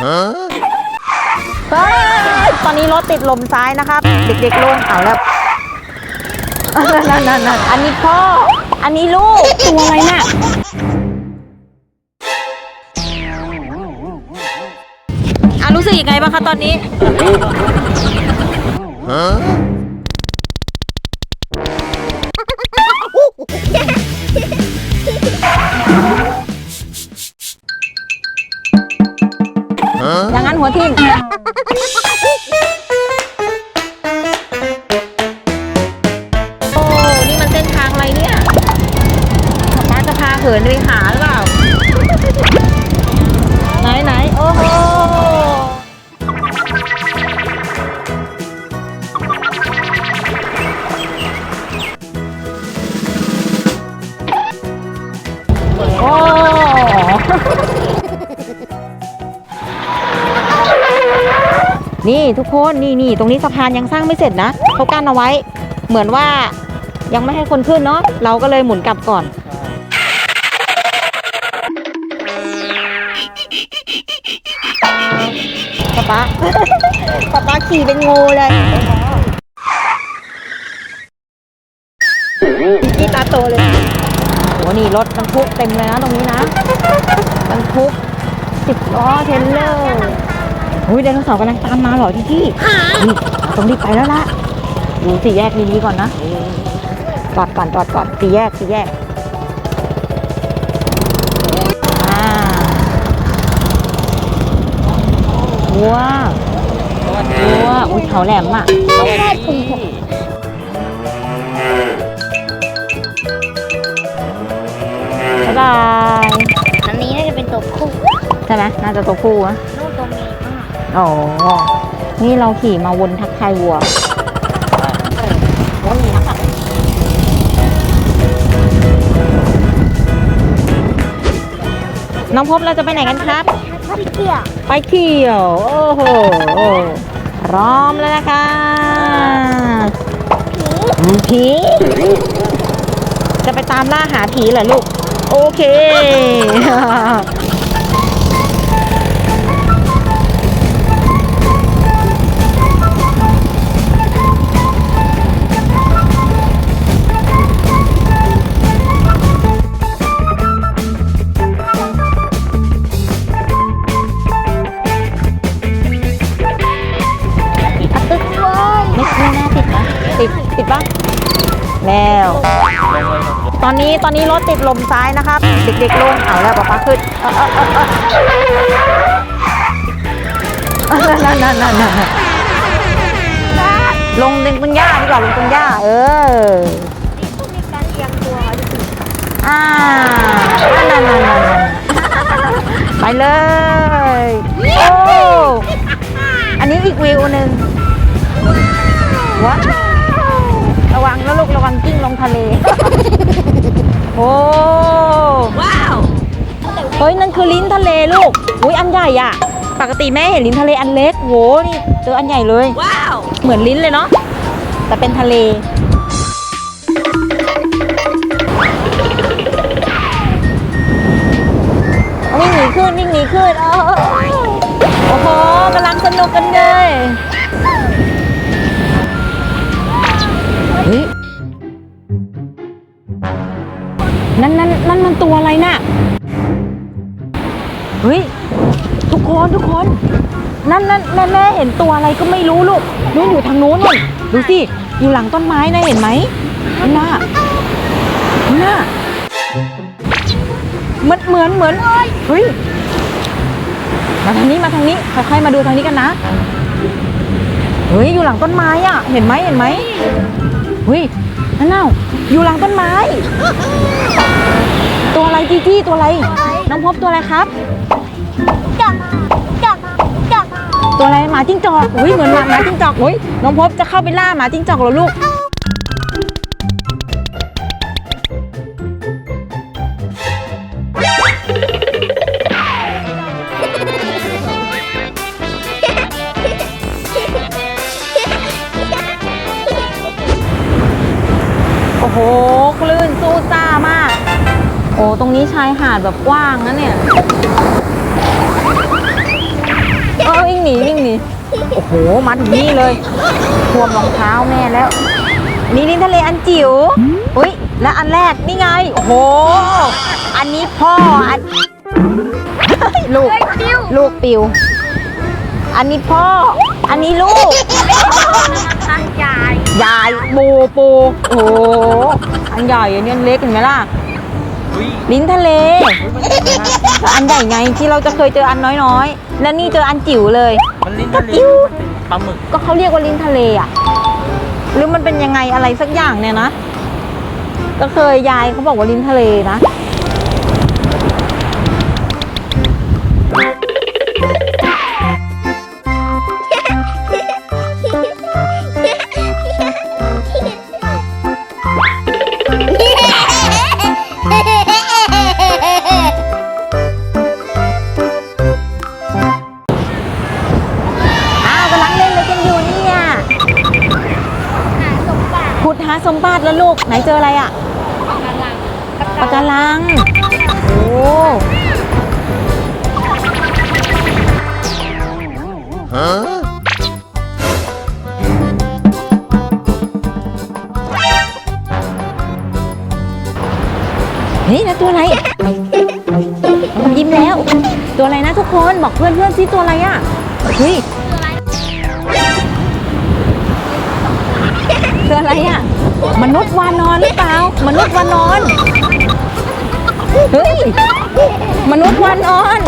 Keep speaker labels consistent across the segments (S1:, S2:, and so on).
S1: เฮ้ยตอนนี้รถติดลมซ้ายนะครับ เด็กๆลงเอาแล้วนั่นนั่นนั่นอันนี้พ่อ อันนี้ลูก ตัวอะไรน่ะ อะรู้สึกยังไงบ้างคะตอนนี้อย่ Yeah. คนนี่นี่ตรงนี้สะพานยังสร้างไม่เสร็จนะเขากั้นเอาไว้ เหมือนว่ายังไม่ให้คนขึ้นเนาะเราก็เลยหมุนกลับก่อน ป๊าป๊าป๊าป๊าขี่เป็นงูเลยพี่ตาโตเลยโหนี่รถบรรทุกเต็มเลยนะตรงนี้นะบรรทุกสิบล้อเทรลเลอร์ โอ้ยไดโนเสาร์กำลังตามมาเหรอที่ที่นี่ต้องรีบไปแล้วล่ะดูสี่แยกดีๆก่อนนะจอดก่อนจอดก่อนสี่แยกสี่แยกอ่าว้าวว้าวอุ้ยเขาแหลมอะบ๊ายบาย
S2: อันนี้น่าจะเป็นตัวคู่
S1: ใช่ไหมน่าจะตัวผู้อะ อ๋อ นี่เราขี่มาวนทักทายวัววนนี้นะคะน้องพบเราจะไปไหนกันครับ
S2: พี่เกียร์
S1: ไปเที่ยว โอ้โห พร้อมแล้วนะคะผี จะไปตามล่าหาผีเหรอลูก โอเค แล้ว ตอนนี้ตอนนี้รถติดลมซ้ายนะครับ เด็กๆลงเอาแล้วป๊าป๊าขึ้นนั่นนั่นนั่นลงตรงหญ้าดีกว่าลงตรงหญ้าเออ
S2: มีการเอียงตัว
S1: อ่านั่นนั่นนั่นไปเลยโอ้อันนี้อีกวิวหนึ่งว้า นะลูกระวังกิ้งลงทะเล โอ้ว้าว เฮ้ยนั่นคือลิ้นทะเลลูก อุ้ยอันใหญ่อะปกติแม่เห็นลิ้นทะเลอันเล็กโหนี่เจออันใหญ่เลย ว้าว เหมือนลิ้นเลยเนาะ แต่เป็นทะเล วิ่งหนีขึ้นวิ่งหนีขึ้นเออโอ้โหกำลังสนุกกันเลย นั่นนั่นนั่นมันตัวอะไรน่ะ เฮ้ย ทุกคนทุกคน นั่นนั่นแม่แม่เห็นตัวอะไรก็ไม่รู้ลูกนู้นอยู่ทางนู้นนู่นดูสิ อยู่หลังต้นไม้นะเห็นไหมนั่นน่ะนั่นน่ะเหมือนเหมือนเหมือนเฮ้ย มาทางนี้มาทางนี้ค่อยๆมาดูทางนี้กันนะ เฮ้ย อยู่หลังต้นไม้อะ เห็นไหมเห็นไหมเฮ้ย นั่นน่ะอยู่หลังต้นไม้ ตัวอะไรจีจี้ตัวอะไร น้องพบตัวอะไรครับ
S2: จับจับจับ
S1: ตัวอะไรหมาจิ้งจอกเฮ้ยเหมือนหมาหมาจิ้งจอกเฮ้ยน้องพบจะเข้าไปล่าหมาจิ้งจอกเหรอลูกายหาดแบบกว้างนะเนี่ยโอ้โหมาถึงนี่เลยท่วมรองเท้าแม่แล้ว นี่ลิ้นทะเลอันจิ๋วอุ้ยและอันแรกนี่ไงโอ้โห อันนี้พ่ออันลูกลูกปิว อันนี้พ่อ อันนี้ลูก
S2: ทางยาย
S1: ยายปูปูโอ้โหอันใหญ่อันนี้อันเล็กเห็นไหมล่ะ ลิ้นทะเลแต่อันใหญ่ไงที่เราจะเคยเจออันน้อยๆ แล้วนี่เจออันจิ๋วเลย
S3: มันลิ้นทะเลปลาหมึก
S1: ก็เขาเรียกว่าลิ้นทะเลอะ หรือมันเป็นยังไงอะไรสักอย่างเนี่ยนะ ก็เคยยายเขาบอกว่าลิ้นทะเลนะาสมบัติแล้วลูก ไหนเจออะไรอะ
S2: กำลัง
S1: ปะการังโอ้นี่นะตัวอะไรน้องยิ้มแล้ว ตัวอะไรนะทุกคนบอกเพื่อนเพื่อนๆซิตัวอะไรอะเฮ้ยตัวอะไรอะ มนุษย์วานอนหรือเปล่า มนุษย์วานอน เฮ้ย มนุษย์วานอน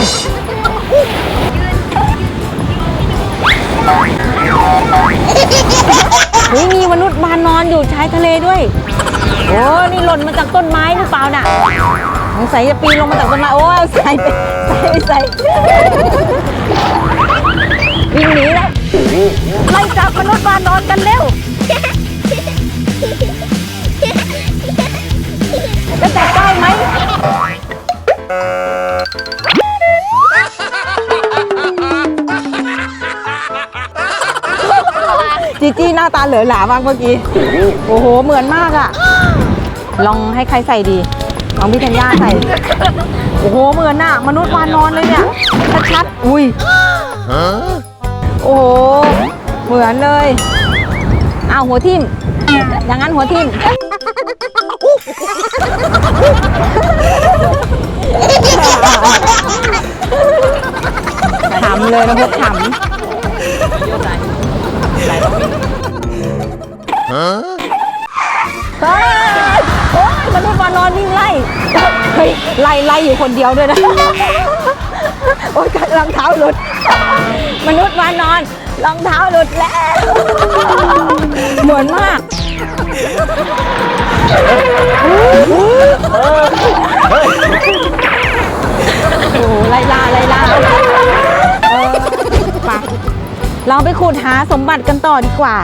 S1: เฮ้ยมีมนุษย์วานนอนอยู่ชายทะเลด้วย โอ้นี่หล่นมาจากต้นไม้หรือเปล่าน่ะสงสัยจะปีนลงมาจากต้นไม้ โอ้เอาใส่ไปใส่ใส่วิ่งหนีแล้วไล่จับมนุษย์วานอนกันเร็ว จะจับได้ไหมจีจี้หน้าตาเหลือหลามากเมื่อกี้ โอ้โห เหมือนมากอะลองให้ใครใส่ดี ลองพี่ธัญญาใส่ โอ้โห เหมือนน่ะ มนุษย์วานนอนเลยเนี่ย ชัดๆ อุ้ยโอ้โห เหมือนเลย อ้าวหัวทิ่มอย่างนั้นหัวทิ่ม ขำเลยนะพวกขำเฮ้ยโอ้ยมนุษย์มานอนวิ่งไล่เฮ้ยไล่ไล่อยู่คนเดียวด้วยนะ โอ้ยรองเท้าหลุด มนุษย์มานอนรองเท้าหลุดแล้ว เหมือนมาก โอ้โหไล่ล่าไล่ล่าเออไปเราไปขุดหาสมบัติกันต่อดีกว่า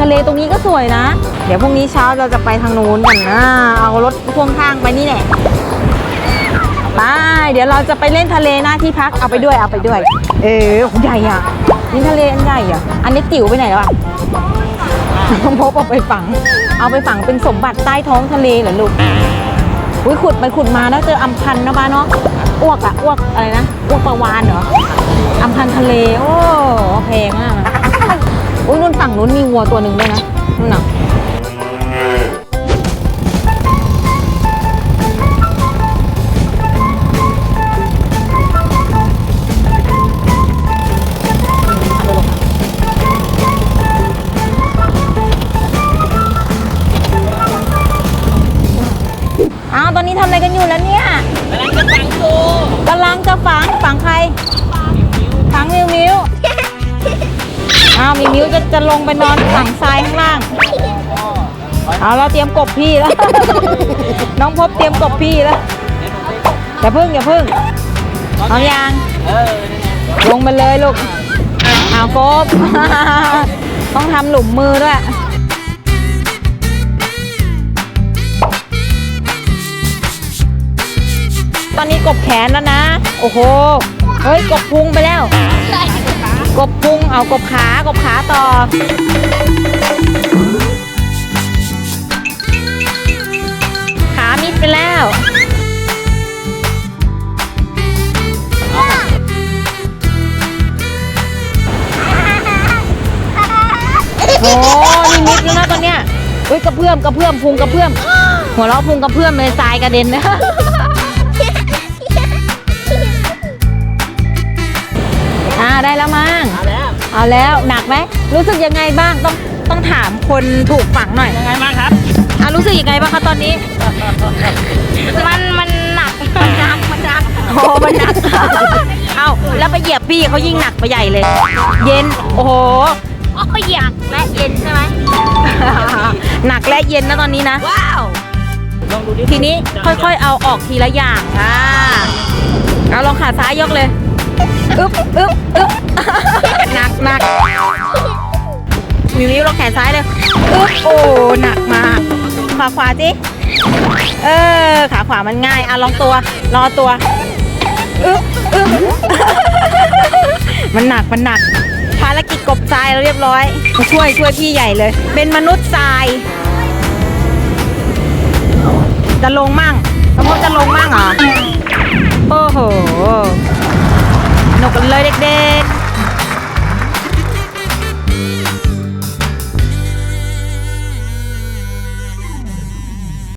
S1: ทะเลตรงนี้ก็สวยนะ เดี๋ยวพรุ่งนี้เช้าเราจะไปทางนู้นกันนะ เอารถพ่วงข้างไปนี่แหละ ไปเดี๋ยวเราจะไปเล่นทะเลหน้าที่พักเอาไปด้วยเอาไปด้วย เออโหใหญ่อะนี่ทะเลอันใหญ่อะอันนี้จิ๋วไปไหนแล้วอะน้องพบเอาไปฝัง เอาไปฝังเป็นสมบัติใต้ท้องทะเลเหรอลูกอุ้ยขุดไปขุดมาแล้วเจออัมพันธ์นะบ้าเนาะอ้วกอะอ้วกอะไรนะอ้วกปลาวานเหรออัมพันธ์ทะเลโอ้แพงมากนะอุ้ยนู่นฝั่งนู้นมีวัวตัวหนึ่งด้วยนะนู่นน่ะ
S3: ฝัง
S1: มิวมิวอ้าวมิวมิวจะจะลงไปนอนฝังทรายข้างล่างเอาเราเตรียมกบพี่แล้ว น้องพบเตรียมกบพี่แล้วอย่าพึ่งอย่าพึ่งเอายาง
S3: เออนั่นไง
S1: ลงไปเลยลูกเอากบ ต้องทำหลุมมือด้วยตอนนี้กบแขนแล้วนะ โอ้โห เฮ้ยกบพุงไปแล้ว กบพุงเอากบขากบขาต่อ ขามิดไปแล้วโอ้นี่มิดแล้วนะตอนเนี้ยเฮ้ยกระเพื่อมกระเพื่อมพุงกระเพื่อม หัวเราะพุงกระเพื่อมเลยทรายกระเด็นนะ ได้แล้วมั้ง
S3: มาแล้ว
S1: เอาแล้วหนักไหมรู้สึกยังไงบ้างต้องต้องถามคนถูกฝังหน่อย
S3: ยังไงบ้างครับ
S1: อะรู้สึกยังไงบ้างคะตอนนี้
S2: มันมันหนักมันหนักมันหนัก
S1: โอ้มันหนักเอาแล้วไปเหยียบพี่เขายิ่งหนักไปใหญ่เลย เย็นโอ้โห
S2: อ๋ออยากและเย็นใช่ไหม
S1: หนักและเย็นนะตอนนี้นะว้าว
S3: ลองดูดิ
S1: ทีนี้ค่อยๆเอาออกทีละอย่างอ่าเอาลองขาซ้ายยกเลย อึ๊บอึ๊บอึ๊บหนักหนักมิวมิวลองแขนซ้ายเลยอึ๊บโอ้หนักมากขวาขวาจิเออขาขวามันง่ายอะลองตัวรอตัวอึ๊บอึ๊บมันหนักมันหนักภารกิจกบทรายเราเรียบร้อยช่วยช่วยพี่ใหญ่เลย เป็นมนุษย์ทราย จะลงมั่งสมมติจะลงมั่งเหรอโอ้โห นุกกันเลยเด็กๆ